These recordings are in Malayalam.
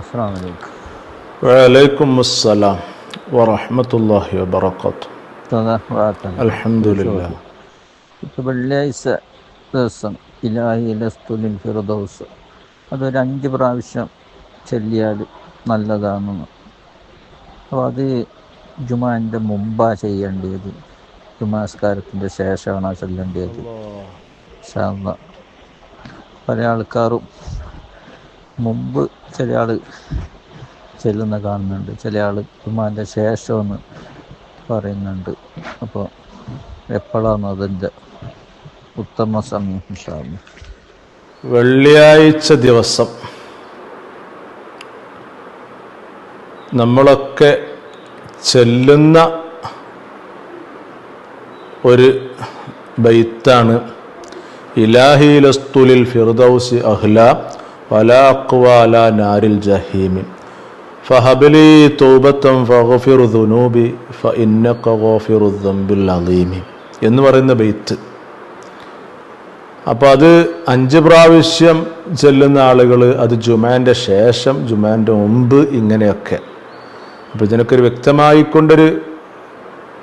അസ്സാം വലൈക്കും വലൈക്കും അസ്സലാം വറഹമത്തല്ലാഹി വബർക്കാത്തു ഇപ്പോൾ വെള്ളിയാഴ്ച ദിവസം ഇലാഹി ലസ്തുലിൻ ഫിറദൗസ് അതൊരു അഞ്ച് പ്രാവശ്യം ചൊല്ലിയാൽ നല്ലതാണെന്ന്. അപ്പോൾ അത് ജുമാന്റെ മുമ്പാ ചെയ്യേണ്ടത്. ജുമാസ്കാരത്തിന്റെ ശേഷമാണ് ചൊല്ലേണ്ടത്. അല്ലാ. പല ആൾക്കാരും മുമ്പ് ചില ആൾ ചെല്ലുന്ന കാണുന്നുണ്ട് ചില ആൾ ഉമ്മാന്റെ ശേഷമെന്ന് പറയുന്നുണ്ട് അപ്പോൾ എപ്പോഴാണ് അതിന്റെ ഉത്തമ സമയം. വെള്ളിയാഴ്ച ദിവസം നമ്മളൊക്കെ ചെല്ലുന്ന ഒരു ബൈത്താണ് ഇലാഹിലസ്തുലിൽ ഫിർദൗസി അഹ്ല വലാ അഖ്വാല നാരിൽ ജഹീമി ഫഹബലി തൗബത്തം ഫഗഫിറു ഗാഫിറു ദംബിൽ അലീമി എന്ന് പറയുന്ന ബൈത്ത്. അപ്പോൾ അത് അഞ്ച് പ്രാവശ്യം ചെല്ലുന്ന ആളുകൾ അത് ജുമാന്റെ ശേഷം ജുമാന്റെ മുമ്പ് ഇങ്ങനെയൊക്കെ. അപ്പോൾ ഇതിനൊക്കെ ഒരു വ്യക്തമായിക്കൊണ്ടൊരു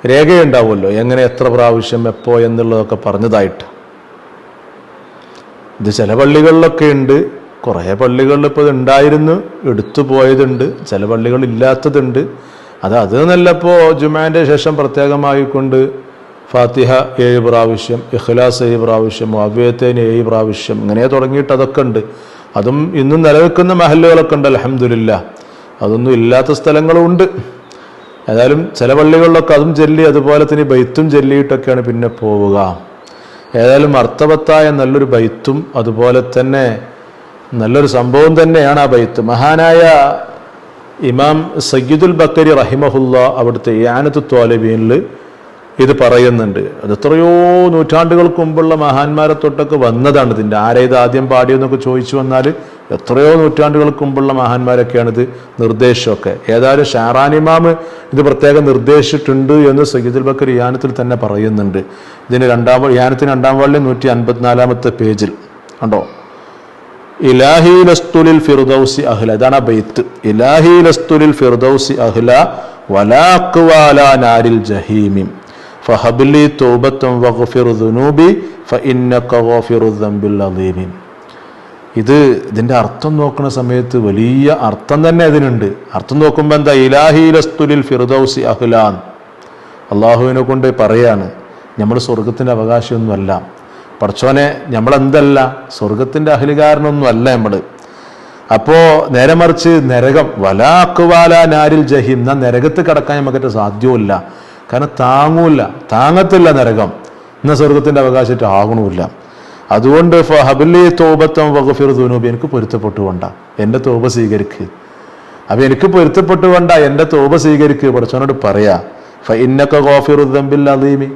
രേഖയുണ്ടാവുമല്ലോ എങ്ങനെ എത്ര പ്രാവശ്യം എപ്പോൾ എന്നുള്ളതൊക്കെ പറഞ്ഞതായിട്ട്. ഇത് ചില പള്ളികളിലൊക്കെ ഉണ്ട്. കുറേ പള്ളികളിൽ ഇപ്പോൾ ഉണ്ടായിരുന്നു എടുത്തു പോയതുണ്ട് ചില പള്ളികൾ ഇല്ലാത്തതുണ്ട്. അത് അത് നല്ലപ്പോൾ ജുമാന്റെ ശേഷം പ്രത്യേകമായിക്കൊണ്ട് ഫാത്തിഹ ഏഴ് പ്രാവശ്യം ഇഖ്ലാസ് ഏഴ് പ്രാവശ്യം അവ്യത്തേന് ഏഴ് പ്രാവശ്യം ഇങ്ങനെ തുടങ്ങിയിട്ട് അതൊക്കെ ഉണ്ട്. അതും ഇന്നും നിലനിൽക്കുന്ന മഹല്ലുകളൊക്കെ ഉണ്ട് അലഹമില്ല അതൊന്നും ഇല്ലാത്ത സ്ഥലങ്ങളും ഉണ്ട്. ഏതായാലും ചില പള്ളികളിലൊക്കെ അതും ചെല്ലി അതുപോലെ തന്നെ ബൈത്തും ചെല്ലിയിട്ടൊക്കെയാണ് പിന്നെ പോവുക. ഏതായാലും അർത്ഥവത്തായ നല്ലൊരു ബൈത്തും അതുപോലെ തന്നെ നല്ലൊരു സംഭവം തന്നെയാണ് ആ ബൈത്ത്. മഹാനായ ഇമാം സയ്യിദുൽ ബക്കരി റഹിമഹുല്ല അവിടുത്തെ യാനത്ത് ത്വാലബീനിൽ ഇത് പറയുന്നുണ്ട്. അത് എത്രയോ നൂറ്റാണ്ടുകൾക്ക് മുമ്പുള്ള മഹാന്മാരെ തൊട്ടൊക്കെ വന്നതാണ് ഇതിന്റെ ആരെ ഇത് ആദ്യം പാടിയെന്നൊക്കെ ചോദിച്ചു വന്നാൽ എത്രയോ നൂറ്റാണ്ടുകൾക്ക് മുമ്പുള്ള മഹാന്മാരൊക്കെയാണ് ഇത് നിർദ്ദേശമൊക്കെ. ഏതായാലും ഷാറാനിമാമ് ഇത് പ്രത്യേകം നിർദ്ദേശിച്ചിട്ടുണ്ട് എന്ന് സയ്യിദുൽ ബക്കർ യാനത്തിൽ തന്നെ പറയുന്നുണ്ട്. ഇതിന് രണ്ടാം യാനത്തിന് രണ്ടാം വാളിൽ നൂറ്റി അൻപത്തിനാലാമത്തെ പേജിൽ. കണ്ടോ? ഇലാഹി ലസ്തുലിൽ ഫിർദൗസി അഹ്ല. ഇതാണ് ആ ബൈത്ത്. ഇലാഹി ലസ്തുലിൽ ഫിർദൗസി അഹ്ല വലാഖ്വാല നാരിൽ ജഹീമിം. ഫഹബിലി തൗബത്തം വഗ്ഫിർ ദുനൂബി ഫഇന്നക ഗാഫിറു ദംബിൽ അലീമിൻ ഇത് ഇതിന്റെ അർത്ഥം നോക്കുന്ന സമയത്ത് വലിയ അർത്ഥം തന്നെ അതിനുണ്ട്. അർത്ഥം നോക്കുമ്പോൾ എന്താ? ഇലാഹി ലസ്തുലിൽ ഫിർദൗസി അഹ്ലാൻ അള്ളാഹുവിനെ കൊണ്ട് പറയാണ്. നമ്മൾ സ്വർഗത്തിന്റെ അവകാശമൊന്നുമല്ല പഠിച്ചോനെ നമ്മളെന്തല്ല സ്വർഗത്തിന്റെ അഹ്ലികാരനൊന്നും അല്ല നമ്മൾ അപ്പോൾ നേരെ മറിച്ച് നരകം വലാക്കുവാല നാരിൽ ജഹീം എന്നാൽ നരകത്ത് കിടക്കാൻ നമുക്കിട്ട് സാധ്യവുമില്ല. കാരണം താങ്ങൂല താങ്ങത്തില്ല നരകം. എന്ന സ്വർഗത്തിന്റെ അവകാശമായിട്ട് ആകണമില്ല അതുകൊണ്ട് ഹബിലി തോപത്തം വകുഫിർ ദുനൂബി എനിക്ക് പൊരുത്തപ്പെട്ടുകൊണ്ട എന്റെ തോപ സ്വീകരിക്ക്. അപ്പം എനിക്ക് പൊരുത്തപ്പെട്ടുകൊണ്ട എന്റെ തോപ സ്വീകരിക്ക്. പഠിച്ചവനോട് പറയാ ഫ ഇന്നക്ക ഗോഫിർ അലീമി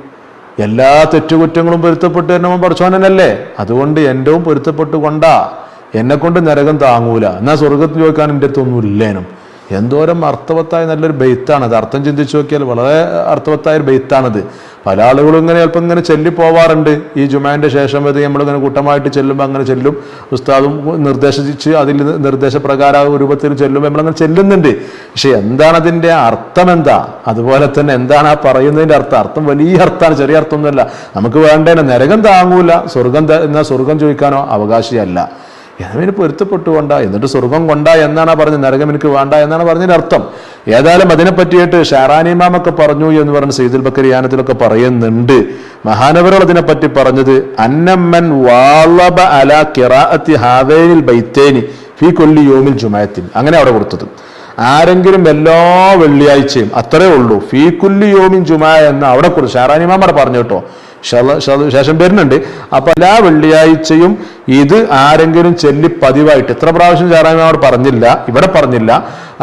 എല്ലാ തെറ്റുകുറ്റങ്ങളും പൊരുത്തപ്പെട്ട് തന്നെ പഠിച്ചോനല്ലേ അതുകൊണ്ട് എന്റെവും പൊരുത്തപ്പെട്ടുകൊണ്ടാ. എന്നെ കൊണ്ട് നരകം താങ്ങൂല. എന്നാ സ്വർഗത്തിൽ ചോദിക്കാൻ എന്റെ അടുത്തൊന്നും ഇല്ലേനും. എന്തോരം അർത്ഥവത്തായ നല്ലൊരു ബെയ്ത്താണ്. അത് അർത്ഥം ചിന്തിച്ചു നോക്കിയാൽ വളരെ അർത്ഥവത്തായ ഒരു ബെയ്ത്താണത്. പല ആളുകളും ഇങ്ങനെ ചിലപ്പോൾ ഇങ്ങനെ ചെല്ലി പോവാറുണ്ട്. ഈ ജുമാന്റെ ശേഷം ഇത് നമ്മളിങ്ങനെ കൂട്ടമായിട്ട് ചെല്ലുമ്പോൾ അങ്ങനെ ചെല്ലും. ഉസ്താദും നിർദ്ദേശിച്ച് അതിൽ നിർദ്ദേശപ്രകാര രൂപത്തിൽ ചെല്ലുമ്പോൾ നമ്മളങ്ങനെ ചെല്ലുന്നുണ്ട്. പക്ഷെ എന്താണ് അതിന്റെ അർത്ഥം എന്താ അതുപോലെ തന്നെ എന്താണ് ആ പറയുന്നതിന്റെ അർത്ഥം? അർത്ഥം വലിയ അർത്ഥമാണ് ചെറിയ അർത്ഥമൊന്നുമല്ല. നമുക്ക് വേണ്ടേനെ നരകം താങ്ങൂല. സ്വർഗം എന്നാൽ എന്നാ സ്വർഗം ചോദിക്കാനോ അവകാശിയല്ല. എന്നതിന് പൊരുത്തപ്പെട്ടുകൊണ്ട എന്നിട്ട് സ്വർഗം കൊണ്ട എന്നാണ് പറഞ്ഞത് നരകം എനിക്ക് വേണ്ട എന്നാണ് പറഞ്ഞതിന്റെ അർത്ഥം. ഏതായാലും അതിനെ പറ്റിയിട്ട് ഷാറാനിമാമൊക്കെ പറഞ്ഞു എന്ന് പറഞ്ഞ് സീദുൽ ബക്കരിയാനത്തിലൊക്കെ പറയുന്നുണ്ട്. അതിനെ അതിനെപ്പറ്റി പറഞ്ഞത് അന്നമ്മൻ വാളബ അല കിറാഅത്തി ഹാവേനിൽ ബൈത്തേനി ഫി കൊല്ലി യോമിൽ ജുമായത്തിൻ. അങ്ങനെ അവിടെ കൊടുത്തത്. ആരെങ്കിലും എല്ലാ വെള്ളിയാഴ്ചയും അത്രേ ഉള്ളൂ ഫീ കുല്ലി യോമിൻ ജുമായ എന്ന് അവിടെ കൊടുത്തു ഷാറാനിമാമ പറഞ്ഞു കേട്ടോ. ശേഷം വരുന്നുണ്ട്. അപ്പൊ എല്ലാ വെള്ളിയാഴ്ചയും ഇത് ആരെങ്കിലും ചെല്ലി പതിവായിട്ട് എത്ര പ്രാവശ്യം ഷാറാനിമാമോട് പറഞ്ഞില്ല ഇവിടെ പറഞ്ഞില്ല.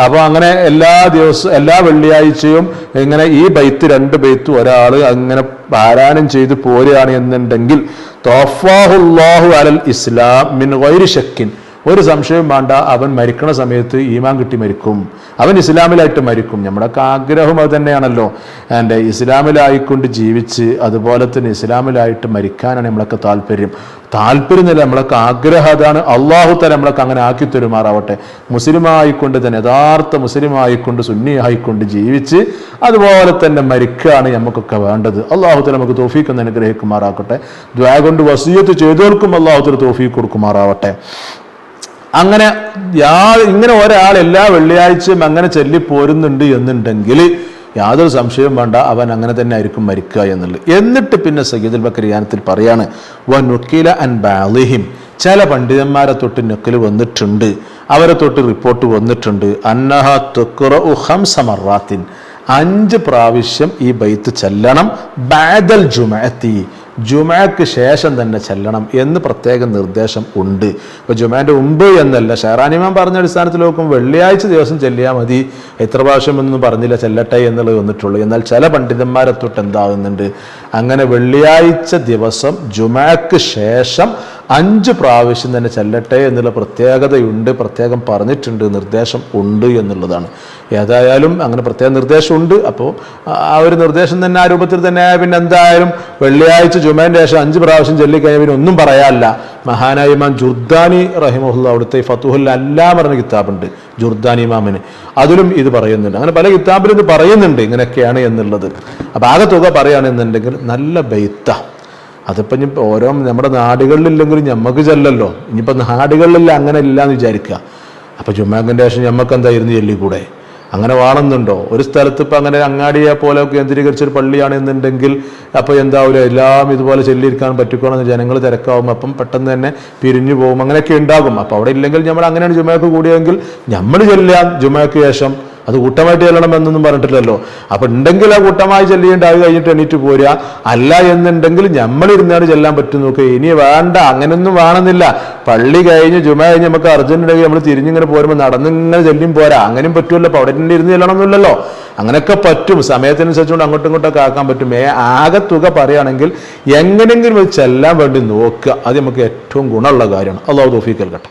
അപ്പൊ അങ്ങനെ എല്ലാ ദിവസവും എല്ലാ വെള്ളിയാഴ്ചയും ഇങ്ങനെ ഈ ബൈത്ത് രണ്ട് ബൈത്ത് ഒരാൾ അങ്ങനെ പാരായണം ചെയ്ത് പോരുകയാണ് എന്നുണ്ടെങ്കിൽ തോഫാഹുല്ലാഹു അലൽ ഇസ്ലാം മിൻ വൈരി ഷക്കിൻ ഒരു സംശയവും വേണ്ട. അവൻ മരിക്കണ സമയത്ത് ഈമാൻ കിട്ടി മരിക്കും. അവൻ ഇസ്ലാമിലായിട്ട് മരിക്കും. നമ്മുടെയൊക്കെ ആഗ്രഹം അത് തന്നെയാണല്ലോ. എന്റെ ഇസ്ലാമിലായിക്കൊണ്ട് ജീവിച്ച് അതുപോലെ തന്നെ ഇസ്ലാമിലായിട്ട് മരിക്കാനാണ് നമ്മളൊക്കെ താല്പര്യം. താല്പര്യമില്ല. നമ്മളൊക്കെ ആഗ്രഹം അതാണ്. അള്ളാഹു തല നമ്മളൊക്കെ അങ്ങനെ ആക്കി തരുമാറാവട്ടെ. മുസ്ലിമായിക്കൊണ്ട് തന്നെ യഥാർത്ഥ മുസ്ലിമായിക്കൊണ്ട് സുന്നി ആയിക്കൊണ്ട് ജീവിച്ച് അതുപോലെ തന്നെ മരിക്കുകയാണ് നമുക്കൊക്കെ വേണ്ടത്. അള്ളാഹു തല നമുക്ക് തോഫീക്ക് ഒന്ന് അനുഗ്രഹിക്കുമാറാക്കട്ടെ ദ്വാ കൊണ്ട് വസീയത്ത് ചെയ്തവർക്കും അള്ളാഹു തല തോഫീക്ക് കൊടുക്കുമാറാവട്ടെ. അങ്ങനെ ഇങ്ങനെ ഒരാൾ എല്ലാ വെള്ളിയാഴ്ചയും അങ്ങനെ ചെല്ലിപ്പോരുന്നുണ്ട് എന്നുണ്ടെങ്കിൽ യാതൊരു സംശയവും വേണ്ട. അവൻ അങ്ങനെ തന്നെ ആയിരിക്കും മരിക്കുക എന്നുള്ളത്. എന്നിട്ട് പിന്നെ സയ്യിദുൽ ബക്കർ യാനത്തിൽ പറയാണ് വക്കീല അൻ ബാലിഹിം. ചില പണ്ഡിതന്മാരെ തൊട്ട് നക്കൽ വന്നിട്ടുണ്ട്. അവരെ തൊട്ട് റിപ്പോർട്ട് വന്നിട്ടുണ്ട്. അന്നഹ തുക്കുറ ഉഹം സമറാത്തിൻ അഞ്ച് പ്രാവശ്യം ഈ ബൈത്ത് ചെല്ലണം. ബാദൽ ജുമഅത്തി. ജുമയ്ക്ക് ശേഷം തന്നെ ചെല്ലണം എന്ന് പ്രത്യേക നിർദ്ദേശം ഉണ്ട്. ഇപ്പോൾ ജുമാന്റെ മുമ്പ് എന്നല്ല ഷെഹറാനിമാൻ പറഞ്ഞ അടിസ്ഥാനത്തിൽ നോക്കും വെള്ളിയാഴ്ച ദിവസം ചെല്ലിയാൽ മതി. എത്ര പ്രാവശ്യം എന്നൊന്നും പറഞ്ഞില്ല ചെല്ലട്ടെ എന്നുള്ളത് വന്നിട്ടുള്ളൂ. എന്നാൽ ചില പണ്ഡിതന്മാരെ തൊട്ട് എന്താകുന്നുണ്ട് അങ്ങനെ വെള്ളിയാഴ്ച ദിവസം ജുമാക്ക് ശേഷം അഞ്ച് പ്രാവശ്യം തന്നെ ചെല്ലട്ടെ എന്നുള്ള പ്രത്യേകതയുണ്ട് പ്രത്യേകം പറഞ്ഞിട്ടുണ്ട് നിർദ്ദേശം ഉണ്ട് എന്നുള്ളതാണ്. ഏതായാലും അങ്ങനെ പ്രത്യേക നിർദ്ദേശമുണ്ട്. അപ്പോൾ ആ ഒരു നിർദ്ദേശം തന്നെ ആ രൂപത്തിൽ തന്നെ പിന്നെ എന്തായാലും വെള്ളിയാഴ്ച ജുമേന്റെ ശേഷം അഞ്ച് പ്രാവശ്യം ചൊല്ലിക്കഴിഞ്ഞാൽ പിന്നെ ഒന്നും പറയാനില്ല. മഹാനായ ഇമാം ജുർദാനി റഹിമുല്ല അവിടുത്തെ ഫത്തുഹുൽ അല്ലാം പറഞ്ഞ കിതാബുണ്ട് ജുർദാനി ഇമാമിന്. അതിലും ഇത് പറയുന്നുണ്ട്. അങ്ങനെ പല കിതാബിലും ഇത് പറയുന്നുണ്ട് ഇങ്ങനെയൊക്കെയാണ് എന്നുള്ളത്. അപ്പം ആകെ തുക പറയുകയാണെന്നുണ്ടെങ്കിൽ നല്ല ബെയ്ത്ത. അതിപ്പോൾ ഇനി ഓരോ നമ്മുടെ നാടുകളിലില്ലെങ്കിലും ഞമ്മക്ക് ചെല്ലല്ലോ. ഇനിയിപ്പോൾ നാടുകളിൽ അങ്ങനെ ഇല്ല എന്ന് വിചാരിക്കുക. അപ്പോൾ ജുമാക്കിന്റെ ശേഷം ഞമ്മക്ക് എന്തായിരുന്നു ചെല്ലിക്കൂടെ? അങ്ങനെ വേണമെന്നുണ്ടോ ഒരു സ്ഥലത്ത് ഇപ്പം അങ്ങനെ അങ്ങാടിയെ പോലെ കേന്ദ്രീകരിച്ചൊരു പള്ളിയാണ് എന്നുണ്ടെങ്കിൽ അപ്പോൾ എന്താവില്ല എല്ലാം ഇതുപോലെ ചെല്ലിയിരിക്കാൻ പറ്റിക്കോണമെന്ന് ജനങ്ങൾ തിരക്കാവും അപ്പം പെട്ടെന്ന് തന്നെ പിരിഞ്ഞു പോകും. അങ്ങനെയൊക്കെ ഉണ്ടാകും. അപ്പോൾ അവിടെ ഇല്ലെങ്കിൽ നമ്മൾ അങ്ങനെയാണ് ജുമയൊക്കെ കൂടിയെങ്കിൽ നമ്മൾ ചെല്ലാം ജുമയ്ക്ക് ശേഷം അത് കൂട്ടമായിട്ട് ചെല്ലണം എന്നൊന്നും പറഞ്ഞിട്ടില്ലല്ലോ. അപ്പൊ ഉണ്ടെങ്കിൽ ആ കൂട്ടമായി ചെല്ലേണ്ട അത് കഴിഞ്ഞിട്ട് എണീറ്റ് പോരുക. അല്ല എന്നുണ്ടെങ്കിൽ നമ്മളിരുന്നാണ് ചെല്ലാൻ പറ്റും നോക്കുക ഇനി വേണ്ട അങ്ങനെയൊന്നും വേണമെന്നില്ല. പള്ളി കഴിഞ്ഞ് ജുമ കഴിഞ്ഞ് നമുക്ക് അർജന്റ് ഉണ്ടെങ്കിൽ നമ്മൾ തിരിഞ്ഞിങ്ങനെ പോരുമ്പോൾ നടന്നിങ്ങനെ ചെല്ലും പോരാ. അങ്ങനെയും പറ്റുമല്ലോ അപ്പൊ അവിടെ തന്നെ ഇരുന്ന് ചെല്ലണമെന്നില്ലല്ലോ അങ്ങനെയൊക്കെ പറ്റും. സമയത്തിനനുസരിച്ചുകൊണ്ട് അങ്ങോട്ടും ഇങ്ങോട്ടൊക്കെ ആക്കാൻ പറ്റും. ആകെ തുക പറയുകയാണെങ്കിൽ എങ്ങനെയെങ്കിലും ചെല്ലാൻ വേണ്ടി നോക്കുക. അത് നമുക്ക് ഏറ്റവും ഗുണമുള്ള കാര്യമാണ്. അള്ളാഹു തോഫിക്കൽ നൽകട്ടെ.